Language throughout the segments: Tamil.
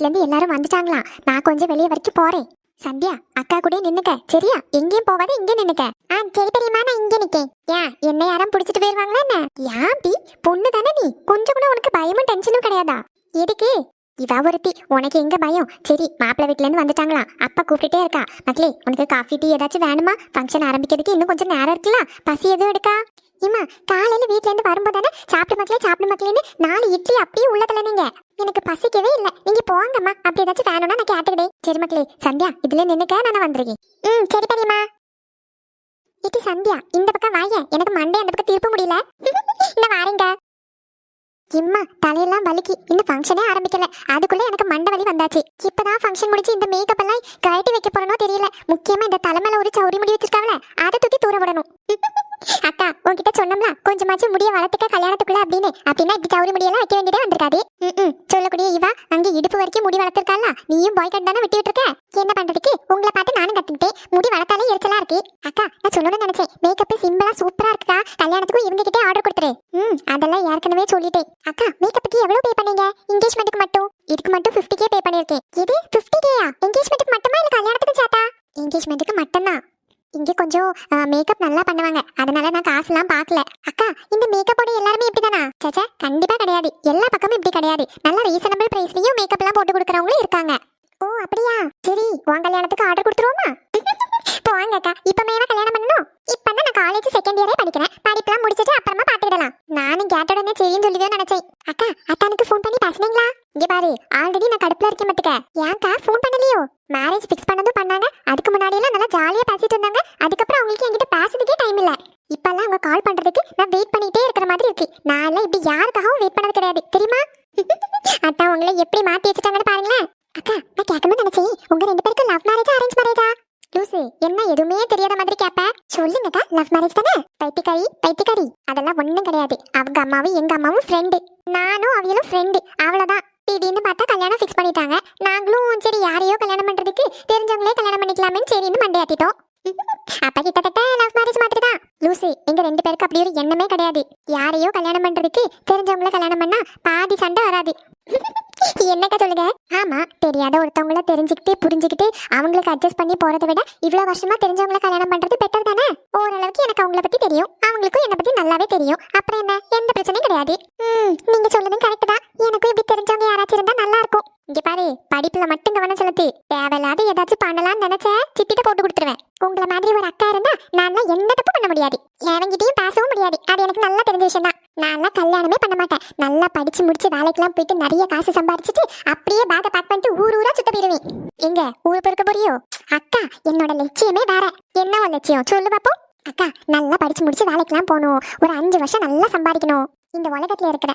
வீட்ல இருந்து எல்லாரும் வந்துட்டாங்களாம். நான் கொஞ்சம் வெளியே வரைக்கும் போறேன். சந்தியா அக்கா கூட நின்னுக்க. சரியா? எங்கேயும் போகாத இங்கே நின்னுக்க. ஆ சரி பெரியம்மா நான் இங்கே நிக்கேன். ஏன் என்ன யாரும் பிடிச்சிட்டு போயிருவாங்களா என்ன? ஏன் பி பொண்ணு தானே நீ? கொஞ்சம் கூட உனக்கு பயமும் டென்ஷனும் கிடையாதா? எதுக்கு? இவ ஒருத்தி உனக்கு எங்க பயம்? சரி மாப்பிள்ளை வீட்ல இருந்து வந்துட்டாங்களா அப்பா கூப்பிட்டுட்டே இருக்கா. மக்களே உனக்கு காஃபி டீ ஏதாச்சும் வேணுமா? ஃபங்க்ஷன் ஆரம்பிக்கிறதுக்கு இன்னும் கொஞ்சம் நேரம் இருக்கலாம். பசி எதுவும் எடுக்கா? இம்மா காலையில வீட்ல இருந்து வரும்போது தானே சாப்பிடு மக்களே சாப்பிடு மக்களேன்னு நாலு இட்லி அப்படியே உள்ளதுல நீங்க எனக்கு பசிக்கவே இல்ல. நீங்க அப்படி ஏதாச்சும் வேணும்னா நான் கேட்டுக்கிட்டே. சரி மக்களே சந்தியா இதுல நின்னுக்க நான் வந்திருக்கேன். ம் சரி பெரியம்மா. இது சந்தியா இந்த பக்கம் வாய எனக்கு மண்டே அந்த பக்கம் திருப்ப முடியல. இந்த வாரீங்க. இம்மா தலையெல்லாம் வலிக்கு. இன்னும் ஃபங்க்ஷனே ஆரம்பிக்கல. அதுக்குள்ள எனக்கு மண்டை வலி வந்தாச்சு. இப்பதான் ஃபங்க்ஷன் முடிச்சு இந்த மேக்கப் எல்லாம் கழட்டி வைக்க போறனோ தெரியல. முக்கியமா இந்த தலைமையில ஒரு சௌரி முடி வச்சிருக்காங்களே அதை தூக்கி தூர விடணும். அக்கா உன்கிட்ட சொன்னோம்ல கொஞ்சமாச்சும் முடிய வளர்த்துக்க கல்யாணத்துக்குள்ள அப்படின்னு. அப்படின்னா இப்படி சவுரி முடியெல்லாம் வைக்க வேண்டியதே வந்திருக்காது. ம் சொல்லக்கூடிய இவா அங்க இடுப்பு வரைக்கும் முடி வளர்த்திருக்கால நீயும் பாய் கட் தானே விட்டு விட்டுருக்க? என்ன பண்றதுக்கு? உங்களை பார்த்து நானும் கத்துக்கிட்டேன். முடி வளர்த்தாலே எரிச்சலா இருக்கு. அக்கா நான் சொல்லணும்னு நினைச்சேன். மேக்கப் சிம்பிளா சூப்பரா இருக்குக்கா. கல்யாணத்துக்கும் இவங்க கிட்டே ஆர்டர் கொடுத்துரு. ம் அதெல்லாம் ஏற்கனவே சொல்லிட்டேன். அக்கா மேக்கப்புக்கு எவ்வளவு பே பண்ணீங்க? என்கேஜ்மெண்ட்டுக்கு மட்டும்? இதுக்கு மட்டும் 50k பே பண்ணிருக்கேன் இது 50kயா என்கேஜ்மெண்ட்டுக்கு மட்டுமா இல்ல கல்யாணத்துக்கு சேர்த்தா என்கேஜ்மெண்ட்டுக்கு மட்டும்தான். இங்க கொஞ்சம் மேக்கப் நல்லா பண்ணுவாங்க. அதனால நான் காசுலாம் பார்க்கல. அக்கா இந்த மேக்கப்போட எல்லாருமே இப்படிதானா? சச்சா கண்டிப்பா கிடையாது. எல்லா பக்கமும் இப்படி கிடையாது. நல்ல ரீசனபிள் பிரைஸ்லயும் மேக்கப்லாம் போட்டு கொடுக்குறவங்களும் இருக்காங்க. ஓ அப்படியா? சரி உன் கல்யாணத்துக்கு ஆர்டர் கொடுத்துருவோமா? போவாங்க அக்கா. இப்பமேவா கல்யாணம் பண்ணணும்? இப்பதான் நான் காலேஜ் செகண்ட் இயரே படிக்கிறேன். படிப்புலாம் முடிச்சிட்டு அப்புறமா பாத்துக்கிடலாம் நானும் கேட்ட உடனே சரின்னு சொல்லிதான் நினைச்சேன். அக்கா அத்தானுக்கு ஃபோன் பண்ணி பேசுனீங்களா? இங்க பாரு ஆல்ரெடி நான் கடுப்புல இருக்கேன் பாத்துக்க. ஏன்க்கா ஃபோன் பண்ணலையோ? மேரேஜ் ஃபிக்ஸ் பண்ணதும் பண்ணாங்க. அதுக்கு முன்னாடி எல்லாம் நல்லா ஜாலியா பேசிட்டு இருந்தாங்க. அதுக்கப்புறம் அவங்களுக்கு என்கிட்ட பேசுறதுக்கே டைம் இல்ல. இப்பெல்லாம் அவங்க கால் பண்றதுக்கு நான் வெயிட் பண்ணிட்டே இருக்கிற மாதிரி இருக்கு. நான் எல்லாம் இப்படி யாருக்காகவும் வெயிட் பண்ணது கிடையாது. தெரியுமா? அதான் உங்களை எப்படி மாத்தி வச்சுட்டாங்கன்னு பாருங்களேன். அக்கா நான் கேட்கணும்னு நினைச்சேன். உங்க ரெண்டு பேருக்கு லவ் மேரேஜா அரேஞ்ச் மேரேஜா லூசு என்ன எதுவுமே தெரியாத மாதிரி கேப்ப? சொல்லுங்கக்கா லவ் மேரேஜ் தானே? பைத்தியக்காரி பைத்தியக்காரி. அதெல்லாம் ஒண்ணும் கிடையாது. அவங்க அம்மாவும் எங்க அம்மாவும் ஃப்ரெண்டு நானும் அவங்களும் ஃப்ரெண்டு அவ்வளவுதான். திடீர்னு பார்த்தா கல்யாணம் ஃபிக்ஸ் பண்ணிட்டாங்க. நாங்களும் சரி யாரையோ கல்யாணம் பண்றதுக்கு தெரிஞ்சவங்களே கல்யாணம் பண்ணிக்கலாமே சரின்னு மண்டையாட்டிட்டோம். அப்ப கிட்டத்தட்ட லவ் மேரேஜ் மாதிரி தான் லூசி எங்க ரெண்டு பேருக்கு அப்படி ஒரு எண்ணமே கிடையாது. யாரையோ கல்யாணம் பண்றதுக்கு தெரிஞ்சவங்கள கல்யாணம் பண்ணா பாதி சண்டை வராது. என்னக்கா சொல்லுங்க? ஆமா தெரியாத ஒருத்தவங்கள தெரிஞ்சுக்கிட்டு புரிஞ்சுக்கிட்டு அவங்களுக்கு அட்ஜஸ்ட் பண்ணி போறதை விட இவ்வளவு வருஷமா தெரிஞ்சவங்கள கல்யாணம் பண்றது பெட்டர் தானே? ஓரளவுக்கு எனக்கு அவங்கள பத்தி தெரியும். அவங்களுக்கும் என்ன பத்தி நல்லாவே தெரியும். அப்புறம் என்ன? எந்த பிரச்சனையும் கிடையாது. நீங்க சொல்லுங்க கரெக்ட் படிப்புல மட்டும் கவனம் செலுத்தி தேவையில்லாத ஏதாச்சும் பண்ணலாம்னு நினைச்சேன் சித்திட்ட போட்டு கொடுத்துருவேன். உங்கள மாதிரி ஒரு அக்கா இருந்தா நான் எந்த தப்பு பண்ண முடியாது. எவங்கிட்டையும் பேசவும் முடியாது. அது எனக்கு நல்லா தெரிஞ்ச விஷயம் தான் நான்லாம் கல்யாணமே பண்ண மாட்டேன். நல்லா படிச்சு முடிச்சு வேலைக்கெல்லாம் போயிட்டு நிறைய காசு சம்பாரிச்சிட்டு அப்படியே பேக்கை பேக் பண்ணிட்டு ஊர் ஊரா சுத்த போயிருவேன் எங்க? ஊர் பொறுக்க போறியோ? அக்கா என்னோட லட்சியமே வேற. என்ன லட்சியம்? சொல்லு பாப்போம். அக்கா நல்லா படிச்சு முடிச்சு வேலைக்கெல்லாம் போகணும். ஒரு அஞ்சு வருஷம் நல்லா சம்பாதிக்கணும். இந்த உலகத்துல இருக்கிற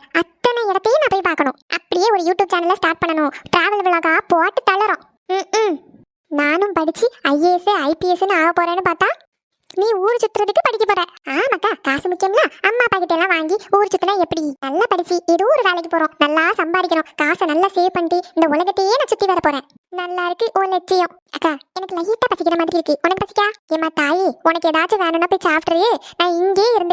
அத்தனை இடத்தையும் நான் போய் பார்க்கணும். அப்படியே ஒரு யூடியூப் சேனலை ஸ்டார்ட் பண்ணணும். ட்ராவல் விலாகா போட்டு தளரும். ம், நானும் படிச்சு ஐஏஎஸ் ஐபிஎஸ்ன்னு ஆக போறேன்னு பார்த்தா நீ ஊர் சுற்றுறதுக்கு படிக்க போற. ஆமாக்கா காசு முக்கியம்ல. அம்மா அப்பா கிட்ட எல்லாம் வாங்கி ஊர் சுத்தினா எப்படி? நல்லா படிச்சு ஏதோ ஒரு வேலைக்கு போறோம். நல்லா சம்பாதிக்கணும் காசை நல்லா சேவ் பண்ணிட்டு இந்த உலகத்தையே நான் சுத்தி வர போறேன். நல்லா இருக்கு உன் லட்சியம். அக்கா எனக்கு லைட்டா பசிக்கிற மாதிரி இருக்கு. உனக்கு பசிக்கா? ஏமா தாயி உனக்கு ஏதாச்சும் வேணும்னா போய் சாப்பிட்றியே. நான் இங்கே இருந்துக்கிட்டேன்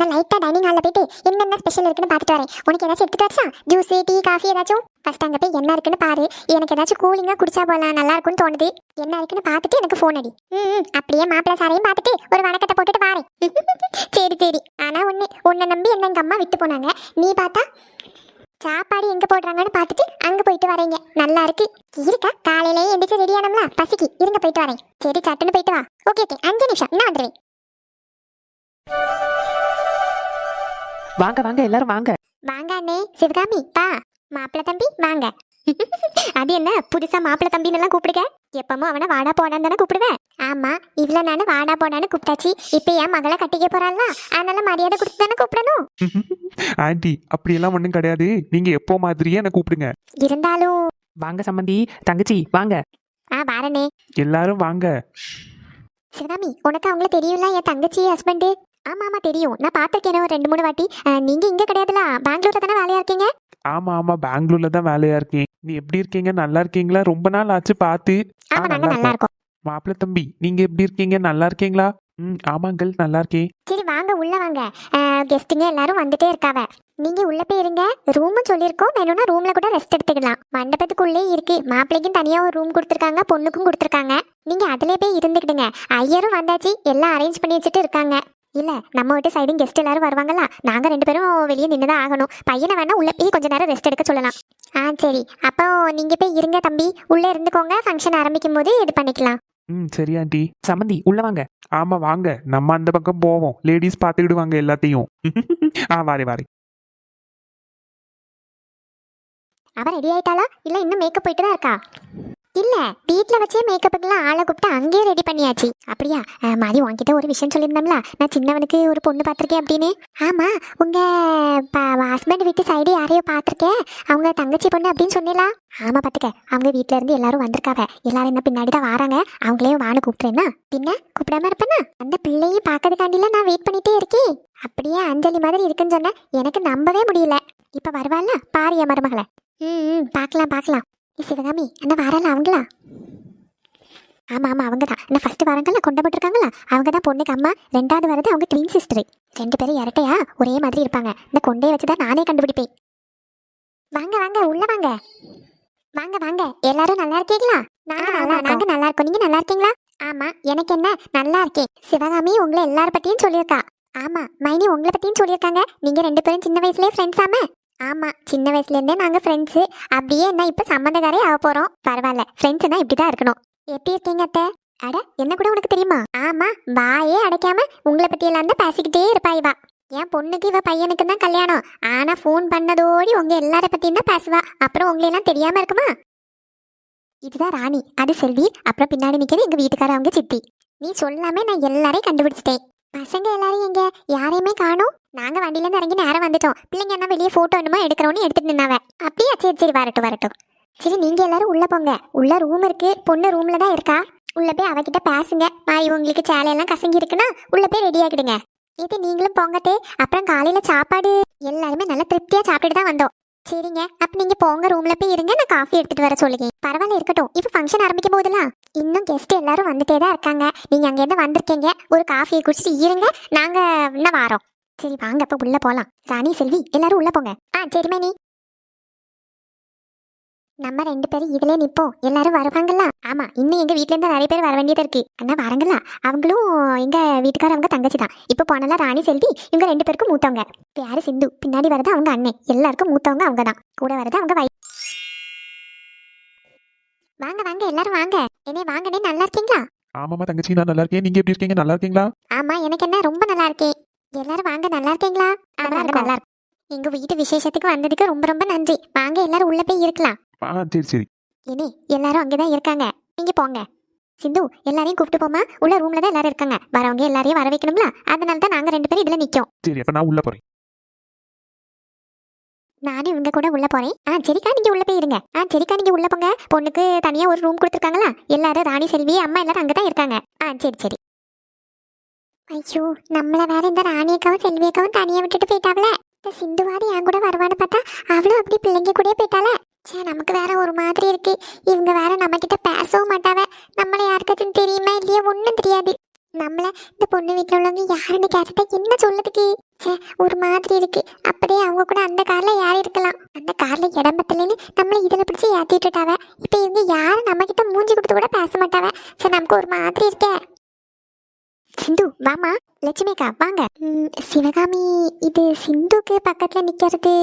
நான் லைட்டாக டைனிங் ஹாலில் போயிட்டு என்னென்ன ஸ்பெஷல் இருக்குன்னு பார்த்துட்டு வரேன். உனக்கு ஏதாச்சும் எடுத்துட்டு வரச்சா? ஜூஸ் டீ காஃபி ஏதாச்சும்? ஃபஸ்ட் அங்கே போய் என்ன இருக்குன்னு பாரு. எனக்கு ஏதாச்சும் கூலிங்காக குடிச்சா போகலாம் நல்லா இருக்கும்னு தோணுது. என்ன இருக்குன்னு பார்த்துட்டு எனக்கு ஃபோன் அடி. ம் அப்படியே மாப்பிள்ள சாரையும் பார்த்துட்டு ஒரு வணக்கத்தை போட்டுட்டு பாரு சரி சரி. ஆனா ஒன்று உன்னை நம்பி என்ன எங்க அம்மா விட்டு போனாங்க. நீ பார்த்தா சாப்பாடு எங்க போடுறாங்கன்னு பார்த்துட்டு அங்க போயிட்டு வரீங்க. நல்லா இருக்கு. இருக்கா காலையிலேயே எந்திரிச்சு ரெடியானம்ல பசிக்கு. இருங்க போயிட்டு வரேன். சரி சட்டுன்னு போயிட்டு வா. ஓகே ஓகே அஞ்சு நிமிஷம். நான் வந்துடுவேன். வாங்க வாங்க எல்லாரும் வாங்க. வாங்க அண்ணே சிவகாமி பா மாப்பிள்ளை தம்பி வாங்க. அது என்ன புதுசா மாப்பிள்ளை தம்பின்னு எல்லாம் கூப்பிடுங்க எப்பவும் அவனை வாடா போடான்னு தானே கூப்பிடுவேன் ஆமா இவ்வளவு நானு வாடா போடான்னு கூப்பிட்டாச்சு. இப்ப என் மகளை கட்டிக்க போறாள்ல அதனால மரியாதை கொடுத்து தானே கூப்பிடணும்? ஆன்ட்டி அப்படியெல்லாம் ஒன்றும் கிடையாது. நீங்க எப்போ மாதிரியே என்ன கூப்பிடுங்க. இருந்தாலும். வாங்க சம்மந்தி. தங்கச்சி வாங்க. ஆ வாரனே எல்லாரும் வாங்க. சிவகாமி உனக்கு அவங்கள தெரியும்ல என் தங்கச்சி ஹஸ்பண்டு ஆமா ஆமா தெரியும். நான் பார்த்துருக்கேன் ஒரு ரெண்டு மூணு வாட்டி. நீங்க இங்க கிடையாதுல? பெங்களூர்ல தானே வேலையா இருக்கீங்க? ஆமா ஆமா பெங்களூர்ல தான் வேலையா இருக்கேன். நீ எப்படி இருக்கீங்க? நல்லா இருக்கீங்களா? ரொம்ப நாள் ஆச்சு பார்த்து. ஆமா நாங்க நல்லா இருக்கோம். மாப்பிள்ள தம்பி நீங்க எப்படி இருக்கீங்க? நல்லா இருக்கீங்களா? ம் ஆமாங்கள் நல்லா இருக்கே சரி வாங்க உள்ள வாங்க. கெஸ்ட்டுங்க எல்லாரும் வந்துட்டே இருக்காவ. நீங்க உள்ள போய் இருங்க. ரூமும் சொல்லியிருக்கோம். வேணும்னா ரூம்ல கூட ரெஸ்ட் எடுத்துக்கலாம். மண்டபத்துக்குள்ளே இருக்கு. மாப்பிள்ளைக்கும் தனியா ஒரு ரூம் கொடுத்துருக்காங்க. பொண்ணுக்கும் கொடுத்துருக்காங்க. நீங்க அதுலயே போய் இருந்துக்கிடுங்க. ஐயரும் வந்தாச்சு. எல்லாம் அரேஞ்ச் பண்ணி வச்சுட்டு இருக்காங்க. இல்ல நம்ம வீட்டு சைடும் கெஸ்ட் எல்லாரும் வருவாங்களா நாங்க ரெண்டு பேரும் வெளியே நின்று தான் ஆகணும். பையனை வேணா உள்ள போய் கொஞ்ச நேரம் ரெஸ்ட் எடுக்க சொல்லலாம். ஆ சரி. அப்போ நீங்க போய் இருங்க தம்பி. உள்ள இருந்துக்கோங்க. ஃபங்க்ஷன் ஆரம்பிக்கும் போது இது பண்ணிக்கலாம். ம் சரி ஆண்டி. சம்மந்தி உள்ள வாங்க. ஆமா வாங்க. நம்ம அந்த பக்கம் போவோம். லேடிஸ் பார்த்துக்கிடுவாங்க எல்லாத்தையும். ஆ வாரே வாரே. அவ ரெடி ஆயிட்டாளா? இல்ல இன்னும் மேக்கப் போயிட்டு தான் இருக்கா? இல்ல வீட்ல வச்சே மேக்கப்புக்கெல்லாம் ஆளை கூப்பிட்டு அங்கேயே ரெடி பண்ணியாச்சு. அப்படியா? மாதிரி உன்கிட்ட ஒரு விஷயம் சொல்லியிருந்தோம்ல. நான் சின்னவனுக்கு ஒரு பொண்ணு பார்த்துருக்கேன் அப்படின்னு. ஆமா உங்க ஹஸ்பண்ட் வீட்டு சைடு யாரையோ பார்த்துருக்கேன் அவங்க தங்கச்சி பொண்ணு அப்படின்னு சொன்னீங்களா ஆமா பாத்துக்க அவங்க வீட்ல இருந்து எல்லாரும் வந்திருக்காங்க எல்லாரும் என்ன பின்னாடி தான் வராங்க. அவங்களையும் வான்னு கூப்பிட்டுறேன்னா. பின்ன கூப்பிடாம இருப்பேனா அந்த பிள்ளையும் பார்க்கறதுக்காண்டில நான் வெயிட் பண்ணிட்டே இருக்கேன் அப்படியே அஞ்சலி மாதிரி இருக்குன்னு சொன்ன எனக்கு நம்பவே முடியல. இப்ப வருவாள்ல? பாரு மருமகளை. ம் ம் பார்க்கலாம் பார்க்கலாம். சிவகாமி என்ன வரல அவங்களா? ஆமா ஆமா அவங்க தான் என்ன ஃபர்ஸ்ட் வரங்கள்ல கொண்டு போட்டிருக்காங்களா அவங்க தான் பொண்ணுக்கு அம்மா ரெண்டாவது வரது அவங்க ட்வின் சிஸ்டர் ரெண்டு பேரும் இரட்டையா? ஒரே மாதிரி இருப்பாங்க. இந்த கொண்டையை வச்சு தான் நானே கண்டுபிடிப்பேன். வாங்க வாங்க உள்ள வாங்க. வாங்க வாங்க. எல்லாரும் நல்லா இருக்கீங்களா? நாங்க நல்லா நாங்க நல்லா இருக்கோம். நீங்க நல்லா இருக்கீங்களா? ஆமா எனக்கு என்ன? நல்லா இருக்கேன். சிவகாமி உங்களை எல்லார பத்தியும் சொல்லியிருக்கா. ஆமா மைனி உங்களை பத்தியும் சொல்லியிருக்காங்க. நீங்க ரெண்டு பேரும் சின்ன வயசுலயே ஃப்ரெண்ட்ஸ் ஆமா. ஆமா சின்ன வயசுல இருந்தே நாங்க அப்படியே என்ன இப்ப சம்மந்தக்காரே ஆக போறோம். பரவாயில்ல ஃப்ரெண்ட்ஸ்னா இப்படிதான் இருக்கணும். எப்படி இருக்கீங்க அத்தை? அட என்ன கூட உனக்கு தெரியுமா? ஆமா வாயே அடைக்காம உங்களை பத்தி எல்லாம் தான் பேசிக்கிட்டே இருப்பா இவா. என் பொண்ணுக்கு இவ பையனுக்கு தான் கல்யாணம். ஆனா ஃபோன் பண்ணதோடி உங்க எல்லார பத்தியும் தான் பேசுவா. அப்புறம் உங்களை எல்லாம் தெரியாம இருக்குமா? இதுதான் ராணி அது செல்வி அப்புறம் பின்னாடி நிக்கிறது எங்க வீட்டுக்காரவங்க சித்தி. நீ சொல்லாமே நான் எல்லாரையும் கண்டுபிடிச்சிட்டேன். பசங்க எல்லாரும் எங்க? யாரையுமே காணும்? நாங்க வண்டியிலேருந்து இருந்து இறங்கி நேரம் வந்துட்டோம். பிள்ளைங்க என்ன வெளியே போட்டோ என்னமோ எடுக்கிறோன்னு எடுத்துட்டு நின்னாவ அப்படியா சரி சரி வரட்டும் வரட்டும். சரி நீங்க எல்லாரும் உள்ள போங்க. உள்ள ரூம் இருக்கு. பொண்ணு ரூம்ல தான் இருக்கா? உள்ள போய் அவகிட்ட பேசுங்க. மாறி உங்களுக்கு சேலையெல்லாம் கசங்கி இருக்குன்னா உள்ள போய் ரெடி ஆகிடுங்க இது நீங்களும் போங்கத்தே அப்புறம் காலையில சாப்பாடு எல்லாருமே நல்லா திருப்தியா சாப்பிட்டுட்டு தான் வந்தோம். சரிங்க. அப்ப நீங்க போங்க ரூம்ல போய் இருங்க. நான் காஃபி எடுத்துட்டு வர சொல்லுங்க. பரவாயில்ல இருக்கட்டும். இப்ப ஃபங்க்ஷன் ஆரம்பிக்கும் போதெல்லாம் இன்னும் கெஸ்ட் எல்லாரும் வந்துட்டே தான் இருக்காங்க. நீங்க அங்க இருந்து வந்திருக்கீங்க. ஒரு காஃபியை குடிச்சிட்டு இருங்க. நாங்க இன்னும் வாரோம். சரி வாங்க அப்ப உள்ள போலாம். ராணி செல்வி எல்லாரும் உள்ள போங்க. ஆ சரி மேனி. நம்ம ரெண்டு பேரும் இதுலயே நிப்போம். எல்லாரும் வருவாங்கல்ல ஆமா இன்னும் எங்க வீட்ல இருந்து நிறைய பேர் வர வேண்டியது இருக்கு. அண்ணா வரங்களா? அவங்களும் எங்க வீட்டுக்காரவங்க தங்கச்சி தான் இப்ப போனல ராணி செல்வி இவங்க ரெண்டு பேருக்கும் மூத்தவங்க. யாரு சிந்து? பின்னாடி வரது அவங்க அண்ணன். எல்லாருக்கும் மூத்தவங்க அவங்க தான் கூட வரது அவங்க வை வாங்க வாங்க எல்லாரும் வாங்க. என்னே வாங்கனே நல்லா இருக்கீங்களா? ஆமாமா தங்கச்சி நான் நல்லா இருக்கேன். நீங்க எப்படி இருக்கீங்க? நல்லா இருக்கீங்களா? ஆமா எனக்கு என்ன? ரொம்ப நல்லா இருக்கேன். எல்லாரும் வாங்க நல்லா இருக்கீங்களா? நல்லா இருக்கும். எங்க வீட்டு விசேஷத்துக்கு வந்ததுக்கு ரொம்ப ரொம்ப நன்றி. வாங்க எல்லாரும் உள்ள போய் இருக்கலாம். ஆ சரி சரி. இனி எல்லாரும் அங்கதான் இருக்காங்க. நீங்க போங்க. சிந்து எல்லாரையும் கூப்பிட்டு போமா உள்ள ரூம்ல தான் எல்லாரும் இருக்காங்க. வரவங்க எல்லாரையும் வர வைக்கணும்ல? அதனால தான் நாங்க ரெண்டு பேரும் இதுல நிக்கோம். சரி அப்ப நான் உள்ள போறேன். நானும் இவங்க கூட உள்ள போறேன். ஆ சரிக்கா நீங்க உள்ள போய் இருங்க. ஆ சரிக்கா நீங்க உள்ள போங்க. பொண்ணுக்கு தனியா ஒரு ரூம் கொடுத்துருக்காங்களா? எல்லாரும் ராணி செல்வி அம்மா எல்லாரும் அங்கதான் இருக்காங்க. ஆ சரி சரி. ஐயோ நம்மள வேற இந்த ராணியக்காவும் செல்வியக்காவும் தனியா விட்டுட்டு போயிட்டாவல இந்த சிந்துவாதி என் கூட வருவான்னு பார்த்தா அவளும் அப்படி பிள்ளைங்க கூட போயிட்டால சே நமக்கு வேற ஒரு மாதிரி இருக்கு. இவங்க வேற நம்ம கிட்ட பேசவும் மாட்டாவ. நம்மள யாருக்காச்சும் தெரியுமா இல்லையா? ஒண்ணும் தெரியாது. நம்மள இந்த பொண்ணு வீட்டுல உள்ளவங்க யாருன்னு கேட்டுட்டா என்ன சொல்லதுக்கு சே ஒரு மாதிரி இருக்கு. அப்படியே அவங்க கூட அந்த கார்ல யார் இருக்கலாம். அந்த கார்ல இடம் பத்தலைன்னு நம்மள இதுல பிடிச்சி ஏத்தி விட்டுட்டாவ இப்ப இவங்க யாரும் நம்ம கிட்ட மூஞ்சி கொடுத்து கூட பேச மாட்டாவ. சே நமக்கு ஒரு மாதிரி இருக்கே. சிந்து வாமா லட்சுமிக்கா வாங்க. சிவகாமி இது சிந்துக்கு பக்கத்துல நிக்கிறது.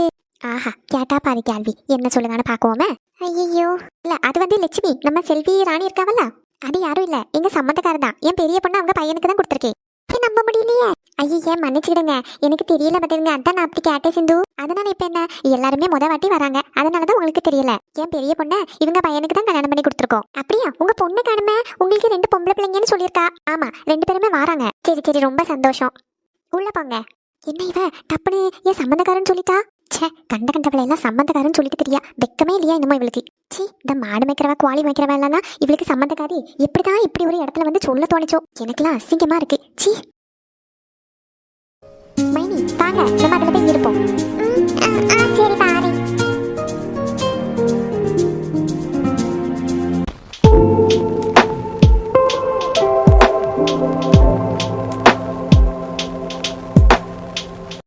ஆஹா கேட்டா பாரு கேள்வி. என்ன சொல்லுங்கன்னு பாக்குவோமே. ஐயோ இல்ல அது வந்து லட்சுமி நம்ம செல்வி ராணி இருக்காவல்ல? அது யாரும் இல்ல. எங்க சம்மந்தக்காரர் தான். என் பெரிய பொண்ணு அவங்க பையனுக்கு தான் கொடுத்துருக்கேன். ஏய், நம்ப முடியலையே. ஐயே மன்னிச்சுக்கிடுங்க. எனக்கு தெரியல பாத்துருங்க. அதான் நான் அப்படி கேட்டேன் சிந்து. அதனால இப்ப என்ன? எல்லாருமே முத வாட்டி வராங்க. அதனாலதான் உங்களுக்கு தெரியல. என் பெரிய பொண்ணை இவங்க பையனுக்கு தான் கல்யாணம் பண்ணி கொடுத்துருக்கோம். அப்படியா? உங்க பொண்ணு காணுமே? உங்களுக்கு ரெண்டு பொம்பளை பிள்ளைங்கன்னு சொல்லியிருக்கா. ஆமா ரெண்டு பேருமே வராங்க. சரி சரி ரொம்ப சந்தோஷம். உள்ள போங்க. என்ன இவ? டப்புனு என் சம்மந்தக்காரன்னு சொல்லிட்டா? ச்சே கண்ட கண்டவளை எல்லாம் சம்மந்தக்காரன்னு சொல்லிட்டு தெரியா. வெக்கமே இல்லையா என்னமோ இவளுக்கு? சி இந்த மாடு மேய்க்கிறவ குவாலி மேய்க்கிறவ எல்லாம் இவளுக்கு சம்மந்தக்காரி எப்படிதான் இப்படி ஒரு இடத்துல வந்து சொல்ல தோணுச்சோ? எனக்குலாம் அசிங்கமா இருக்கு. சி மைனி தாங்க நம்ம அதில் போய் இருப்போம்